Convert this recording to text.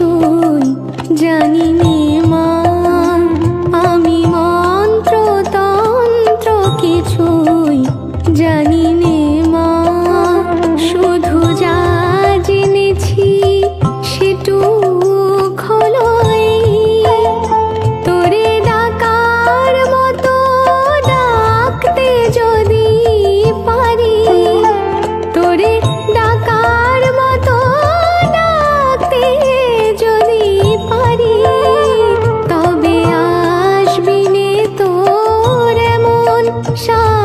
কিছুই জানি মা। আমি মন্ত্র তন্ত্র কিছুই জানি নে মা। শুধু যা 上